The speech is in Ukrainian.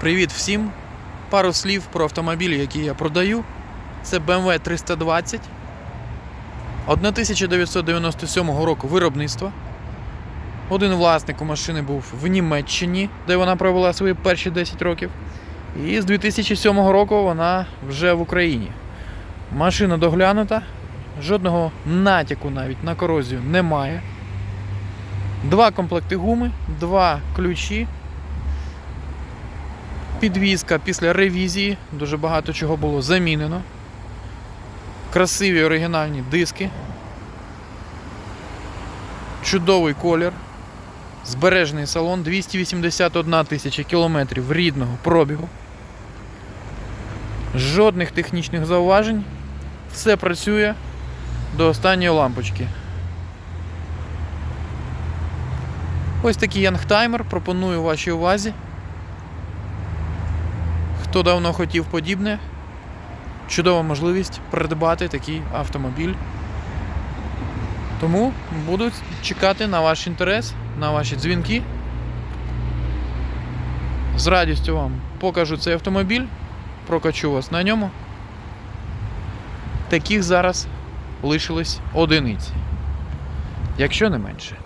Привіт всім! Пару слів про автомобіль, який я продаю. Це BMW 320 1997 року виробництва. Один власник у машини був в Німеччині, де вона провела свої перші 10 років. І з 2007 року вона вже в Україні. Машина доглянута, жодного натяку навіть на корозію немає. Два комплекти гуми, два ключі, Підвізка після ревізії, дуже багато чого було замінено. Красиві оригінальні диски. Чудовий колір. Збережений салон 281 тисяча кілометрів рідного пробігу. Жодних технічних зауважень. Все працює до останньої лампочки. Ось такий янгтаймер пропоную вашій увазі. Хто давно хотів подібне, чудова можливість придбати такий автомобіль. Тому буду чекати на ваш інтерес, на ваші дзвінки. З радістю вам покажу цей автомобіль, прокачу вас на ньому. Таких зараз лишились одиниці, якщо не менше.